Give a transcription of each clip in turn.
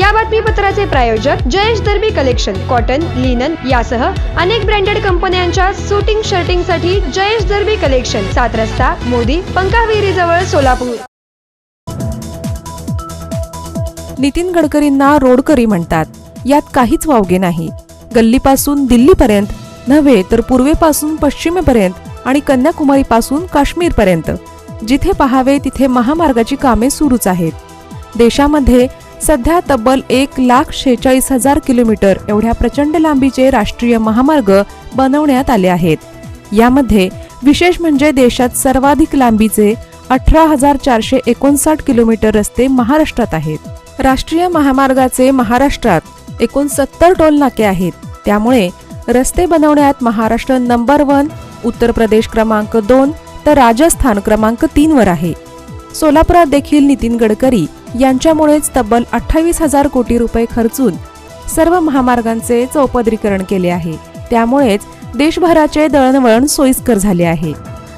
या बातमीपत्राचे प्रायोजक Jayesh Darbi collection cotton linen यासह अनेक ब्रँडेड कंपन्यांच्या सुटिंग शर्टिंगसाठी जयेश दर्बी कलेक्शन सात रस्ता मोदी पंकाविहिरी जवळ सोलापूर. नितीन गडकरींना रोडकरी म्हणतात. यात काहीच वावगे नाही. गल्लीपासून दिल्लीपर्यंत नव्हे तर पूर्वेपासून पश्चिमेपर्यंत आणि कन्याकुमारीपासून काश्मीरपर्यंत. जिथे पहावे तिथे महामार्गाची कामे सुरूच आहेत. देशामध्ये सध्या तब्बल एक लाख शेहेचाळीस हजार किलोमीटर एवढ्या प्रचंड लांबीचे राष्ट्रीय महामार्ग बनवण्यात आले आहेत. यामध्ये विशेष म्हणजे देशात सर्वाधिक लांबीचे अठरा हजार चारशे एकोणसाठ किलोमीटर रस्ते महाराष्ट्रात आहेत. राष्ट्रीय महामार्गाचे महाराष्ट्रात एकूण सत्तर टोल नाके आहेत. त्यामुळे रस्ते बनवण्यात महाराष्ट्र नंबर वन उत्तर प्रदेश क्रमांक दोन तर राजस्थान क्रमांक तीन वर आहे. सोलापुरात देखील नितीन गडकरी यांच्यामुळेच तब्बल अठ्ठावीस हजार कोटी रुपये खर्चून सर्व महामार्गांचे चौपदरीकरण केले आहे. त्यामुळेच देशभराचे दळणवळण सोयीस्कर झाले आहे.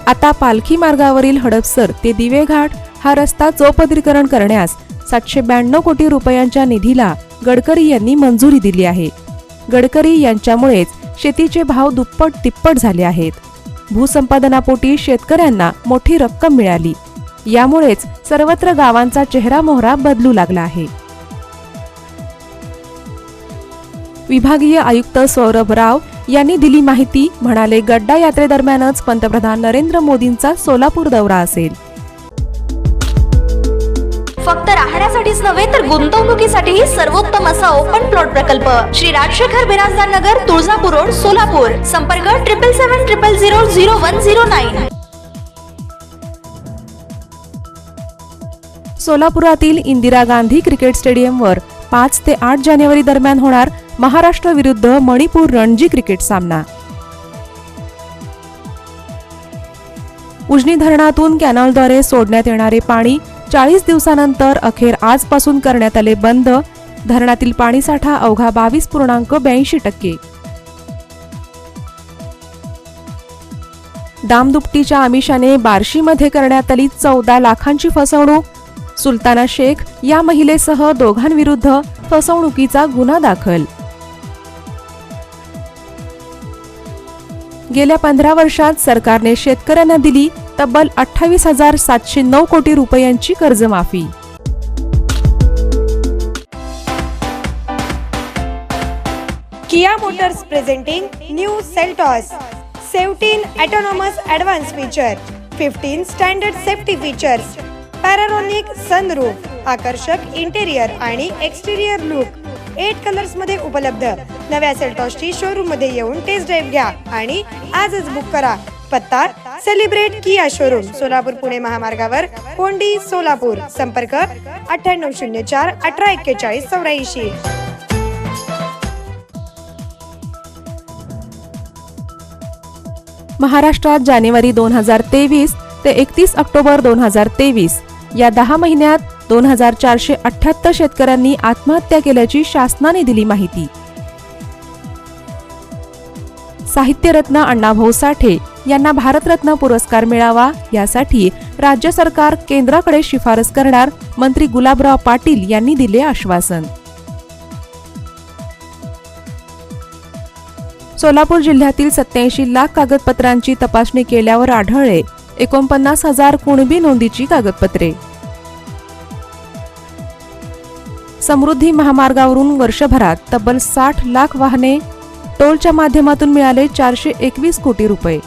आता पालखी मार्गावरील हडपसर ते दिवेघाट हा रस्ता चौपदरीकरण करण्यास सातशे ब्याण्णव कोटी रुपयांच्या निधीला गडकरी यांनी मंजुरी दिली आहे. गडकरी यांच्यामुळेच शेतीचे भाव दुप्पट तिप्पट झाले आहेत. भूसंपादनापोटी शेतकऱ्यांना मोठी रक्कम मिळाली. यामुळेच सर्वत्र गावांचा चेहरा मोहरा बदलू लागला आहे. विभागीय आयुक्त सौरभ राव यांनी दिली माहिती म्हणाले गड्डा यात्रेदरम्यानच पंतप्रधान नरेंद्र मोदींचा सोलापूर दौरा असेल. फक्त राहण्यासाठीच नव्हे तर गुंतवणुकीसाठीही सर्वोत्तम असा ओपन प्लॉट प्रकल्प. श्री राजशेखर बिराजदार नगर तुळजापूर रोड सोलापूर. संपर्क triple seven triple zero zero one zero nine सोलापुरातील Indira Gandhi cricket स्टेडियमवर पाच ते आठ जानेवारी दरम्यान होणार महाराष्ट्र विरुद्ध मणिपूर रणजी क्रिकेट सामना. उजनी धरणातून कॅनॉलद्वारे सोडण्यात येणारे पाणी चाळीस दिवसानंतर अखेर आजपासून करण्यात आले बंद. धरणातील पाणीसाठा अवघा बावीस पूर्णांक ब्याऐंशी टक्के. दामदुपटीच्या आमिषाने बार्शीमध्ये करण्यात आली चौदा लाखांची फसवणूक. सुलताना शेख या महिलेसह दोघांविरुद्ध फसवणुकीचा गुन्हा दाखल. गेल्या पंधरा वर्षात सरकारने शेतकऱ्यांना दिली तब्बल अठ्ठावीस हजार सातशे नऊ कोटी रुपयांची कर्जमाफी. Kia Motors presenting new Seltos. Seventeen autonomous advance feature fifteen standard safety features panoramic sunroof आकर्षक इंटेरियर आणि एक्सटेरियर लुक एट कलर्समध्ये उपलब्ध. नव्या सेल्टॉसची शोरूममध्ये येऊन टेस्ट ड्राईव्ह घ्या आणि आजच बुक करा. पत्ता celebrate Kia showroom Solapur Pune महामार्गावर कोंडी सोलापूर. संपर्क अठ्ठ्याण्णव शून्य चार अठरा एक्केचाळीस चौऱ्याऐंशी. महाराष्ट्रात जानेवारी दोन हजार तेवीस ते एकतीस ऑक्टोबर दोन हजार तेवीस. या दहा महिन्यात दोन हजार चारशे अठ्ठ्याहत्तर शेतकऱ्यांनी आत्महत्या केल्याची शासनाने दिली माहिती. साहित्यरत्न अण्णाभाऊ साठे यांना भारतरत्न पुरस्कार मिळावा यासाठी राज्य सरकार केंद्राकडे शिफारस करणार मंत्री गुलाबराव पाटील यांनी दिले आश्वासन. सोलापूर जिल्ह्यातील सत्याऐंशी लाख कागदपत्रांची तपासणी केल्यावर आढळले एकोणपन्नास हजार कुणबी नोंदीची कागदपत्रे. समृद्धी महामार्गावरून वर्षभरात तब्बल साठ लाख वाहने टोलच्या माध्यमातून मिळाले चारशे एकवीस कोटी रुपये.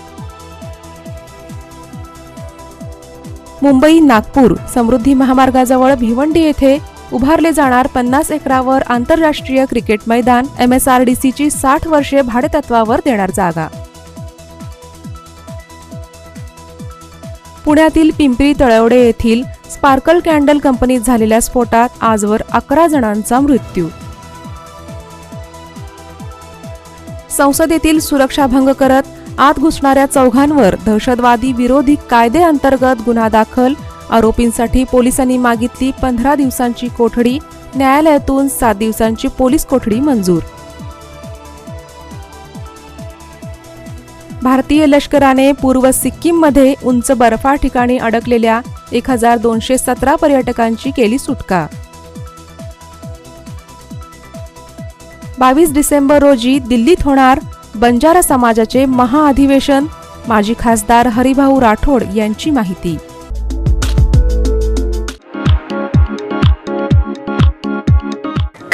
मुंबई नागपूर समृद्धी महामार्गाजवळ भिवंडी येथे उभारले जाणार पन्नास एकरावर आंतरराष्ट्रीय क्रिकेट मैदान एम एस आर डी साठ वर्षे भाडेतत्वावर देणार जागा. पुण्यातील पिंपरी तळवडे येथील स्पार्कल कॅन्डल कंपनीत झालेल्या स्फोटात आजवर अकरा जणांचा मृत्यू. संसदेतील सुरक्षाभंग करत आत घुसणाऱ्या चौघांवर दहशतवादी विरोधी कायदे अंतर्गत गुन्हा दाखल. आरोपींसाठी पोलिसांनी मागितली पंधरा दिवसांची कोठडी. न्यायालयातून सात दिवसांची पोलीस कोठडी मंजूर. भारतीय लष्कराने पूर्व सिक्कीममध्ये उंच बर्फाळ ठिकाणी अडकलेल्या एक हजार दोनशे सतरा पर्यटकांची केली सुटका. बावीस डिसेंबर रोजी दिल्लीत होणार बंजारा समाजाचे महाअधिवेशन माजी खासदार हरिभाऊ राठोड यांची माहिती.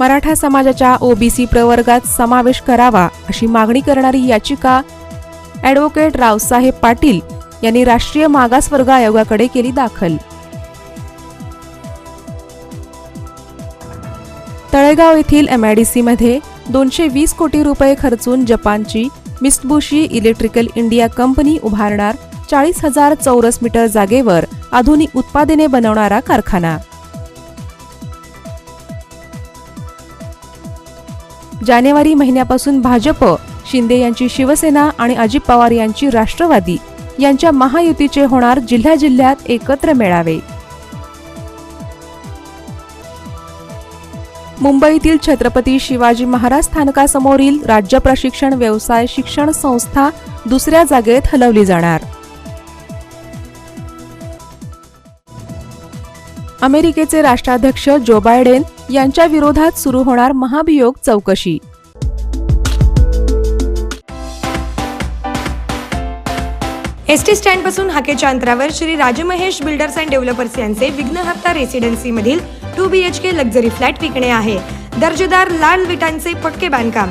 मराठा समाजाच्या ओबीसी प्रवर्गात समावेश करावा अशी मागणी करणारी याचिका ॲडव्होकेट रावसाहेब पाटील यांनी राष्ट्रीय मागासवर्ग आयोगाकडे केली दाखल. तळेगाव येथील एमआयडीसीमध्ये दोनशे वीस कोटी रुपये खर्चून जपानची मिस्टबुशी इलेक्ट्रिकल इंडिया कंपनी उभारणार चाळीस हजार चौरस मीटर जागेवर आधुनिक उत्पादने बनवणारा कारखाना. जानेवारी महिन्यापासून भाजप शिंदे यांची शिवसेना आणि अजित पवार यांची राष्ट्रवादी यांच्या महायुतीचे होणार जिल्ह्या जिल्ह्यात एकत्र मेळावे. मुंबईतील छत्रपती शिवाजी महाराज स्थानकासमोरील राज्य प्रशिक्षण व्यवसाय शिक्षण संस्था दुसऱ्या जागेत हलवली जाणार. अमेरिकेचे राष्ट्राध्यक्ष जो बायडेन यांच्या विरोधात सुरू होणार महाभियोग चौकशी. एस टी स्टँडपासून हाकेच्या अंतरावर Shri Rajmahesh builders and developers यांचे विघ्नहर्ता रेसिडेन्सीमधील रेसिडेन्सी मधील two B H K luxury flat विकणे आहे. दर्जेदार लाल विटांचे पक्के बांधकाम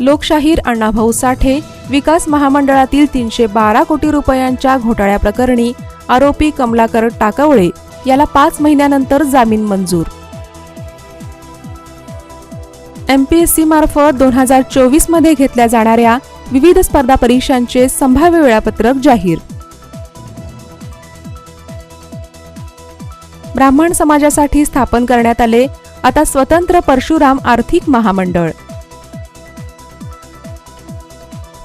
लोकशाहीर अण्णाभाऊ साठे विकास महामंडळातील तीनशे बारा कोटी रुपयांच्या घोटाळ्याप्रकरणी आरोपी कमलाकर टाकवळे याला पाच महिन्यानंतर जामीन मंजूर. एमपीएससी मार्फत दोन हजार चोवीसमध्ये घेतल्या जाणाऱ्या विविध स्पर्धा परीक्षांचे संभाव्य वेळापत्रक जाहीर. ब्राह्मण समाजासाठी स्थापन करण्यात आले आता स्वतंत्र परशुराम आर्थिक महामंडळ.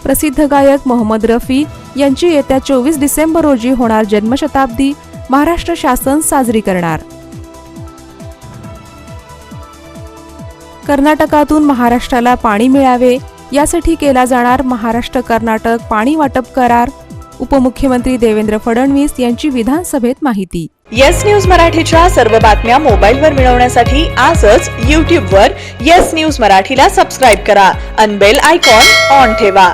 प्रसिद्ध गायक मोहम्मद रफी यांची येत्या चोवीस डिसेंबर रोजी होणार जन्मशताब्दी महाराष्ट्र शासन साजरी करणार. कर्नाटकातून महाराष्ट्राला पाणी मिळावे यासाठी केला जाणार महाराष्ट्र कर्नाटक पाणी वाटप करार उपमुख्यमंत्री देवेंद्र फडणवीस यांची विधानसभेत माहिती. येस न्यूज मराठीच्या सर्व बातम्या मोबाईलवर मिळवण्यासाठी आजच यूट्यूबवर येस न्यूज मराठीला सबस्क्राईब करा. अनबेल आयकॉन ऑन ठेवा.